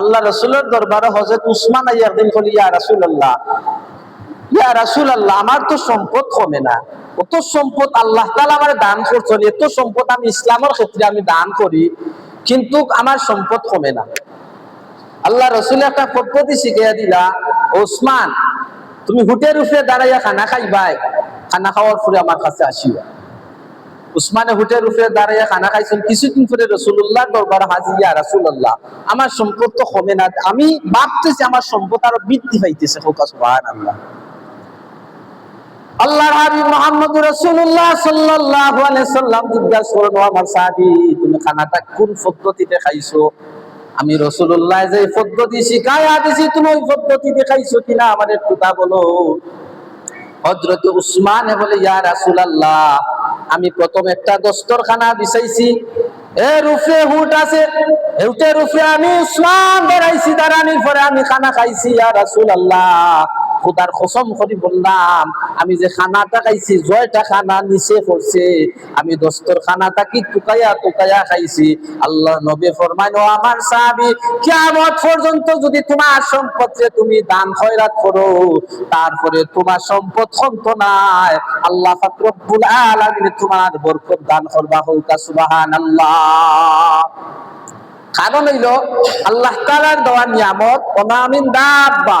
আল্লাহ রসুলের দরবারে হজরত উসমান আই একদিন বলি ইয়া রাসুল আল্লাহ ইয়া রাসুল আল্লাহ আমার তো সম্পদ কমে না। অত সম্পদ আল্লাহ তালা আমার দান করছেন এত সম্পদ আমি ইসলামের ক্ষেত্রে আমি দান করি, কিন্তু আমার সম্পদ কমে না। আল্লাহ রসুল একটা পদ্ধতি শিখিয়ে দিলা, ওসমান, তুমি হুটের উপরে দাঁড়াইয়া খানা খাইবাই, খানা খাওয়ার পরে আমার কাছে আসিবা। উসমানে হুটের উপরে দাঁড়াইয়া খানা খাইছেন কিছুদিন পরে রসুল্লাহ দরবার হাজিয়া রাসুল্লাহ আমার সম্পদ তো হবে না। আমি ভাবতেছি আমার সম্পদ আরও বৃদ্ধি পাইতেছে। হোক সুবহান আল্লাহ আল্লাহর হাবিব মোহাম্মদ রাসূলুল্লাহ সাল্লাল্লাহু আলাইহি সাল্লাম জিজ্ঞাসা করলেন আমার সাহাবী, তুমি খানাটা কোন পদ্ধতিতে খাইছো? আমি রসুল্লাহ যে পদ্ধতি শিখায়া দিছি, তুমি ওই পদ্ধতিতে খাইছো কিনা আমার একটু তা বলো। হজরত উসমানে বলে, ইয়া রাসূলুল্লাহ আমি প্রথম একটা দস্তরখানা বিছাইছি এর উপরে হুট আছে, হুটের উপরে আমি উসমান বেড়াইছি দাঁড়ানির পরে আমি খানা খাইছি আর ইয়া রাসূলুল্লাহ। খুদার কসম করে বললাম, আমি যে খানাটা খাইছি, জয়টা খানা নিচে পড়ছে। আমি দস্তর খানাটা কি টুকাইয়া টুকাইয়া খাইছি। আল্লাহ নবী ফরমাইন, ও আমার সাহাবী, কিয়ামত পর্যন্ত যদি তোমার সম্পদে তুমি দান খয়রাত করো, তারপরে তোমার সম্পদ খন্ত নাই। আল্লাহ পাক রব্বুল আলামিন তোমার বরকত দান করবা হোক, সুবহানাল্লাহ। কারণ হইল, আল্লাহ তাআলার দেওয়া নিয়ামত অনামিন দাব্বা।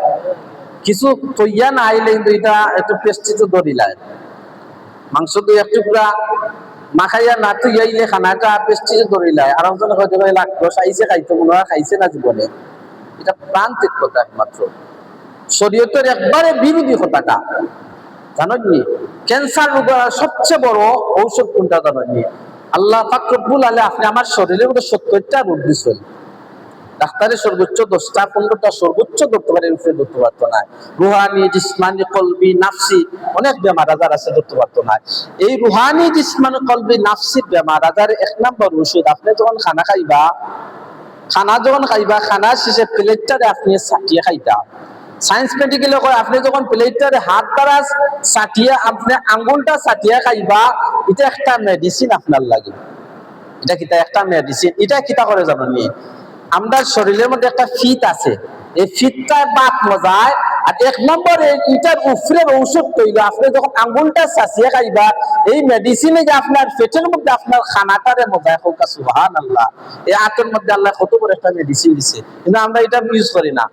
কিছু তৈয়া না আইলে কিন্তু এটা একটু পেস্টিজ ধরিলাই মাংস দুই এক টুকরা মাখাইয়া না তুই আইলে খানাটা পেস্টিজ ধরিলাই আর একজন হয়তো লাগতো খাইছে খাইতো, মনে হয় খাইছে না জীবনে। এটা প্রান্তিক কথা একমাত্র। শরীয়তের একবারে বিরোধী কথাটা জানেননি ক্যান্সার রোগের সবচেয়ে বড় ঔষধ কোনটা জানেননি আল্লাহ ফাকরুল আলে আপনি আমার শরীরের মধ্যে সত্তরটা রোগ দিচ্ছেন ডাক্তারের সর্বোচ্চ দশটা পনেরোটা সর্বোচ্চ ধরতে পারে উপরে ধরতে পারতো না রুহানি, জিসমানি, কলবি, নাফসি, অনেক বেমার আজার আছে ধরতে পারতো না এই রুহানি, জিসমানি, কলবি, নাফসি বেমার আজার এক নম্বর ওষুধ আপনি যখন খানা খাইবা, খানা যখন খাইবা, খানা শেষে প্লেটটারে আপনি সাটিয়ে খাইতা। সায়েন্স মেডিকেলে কয়, আপনি যখন প্লেটটারে হাত দ্বারা সাটিয়ে আপনি আঙ্গুলটা সাটিয়ে খাইবা, এটা একটা মেডিসিন আপনার লাগে। এটা কিতা একটা মেডিসিন এটা কিতা করে জানেন আমরা শরীরের মধ্যে একটা ফিট আছে। এই ফিটটা বাপ মজায়, আর এক নম্বরে এটার উপরের ঔষধ তৈরি। আপনি যখন আঙ্গুলটা চাচিয়ে খাইবা, এই মেডিসিনে যে আপনার পেটের মধ্যে আপনার খানাটারে মজায় হোক সুহান আল্লাহ এই আতের মধ্যে আল্লাহ কত বড় একটা মেডিসিন দিছে। কিন্তু আমরা এটা ইউজ করি না।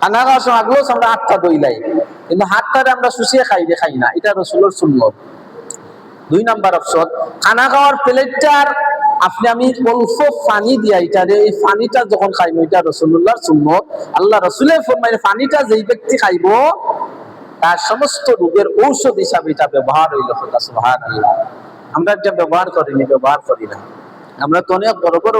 খানা খাওয়ার সময় আগলেও আমরা হাতটা দইলাই কিন্তু হাতটারে আমরা শুষিয়ে খাই খাই না। এটা রসুলোর সুন্নত। দুই নাম্বার অপশন খানা খাওয়ার প্লেটটার আপনি আমি অল্প পানি দিয়া এটারে, এই পানিটা যখন খাইবো, এটা রসুল্লাহর সুন্নত, আল্লাহ রসুলের ফরমাইলে পানিটা যেই ব্যক্তি খাইব, তার সমস্ত রোগের ঔষধ হিসাবে এটা ব্যবহার হইল আমরা এটা ব্যবহার করিনি, ব্যবহার করি না আমরা তো অনেক বড় বড়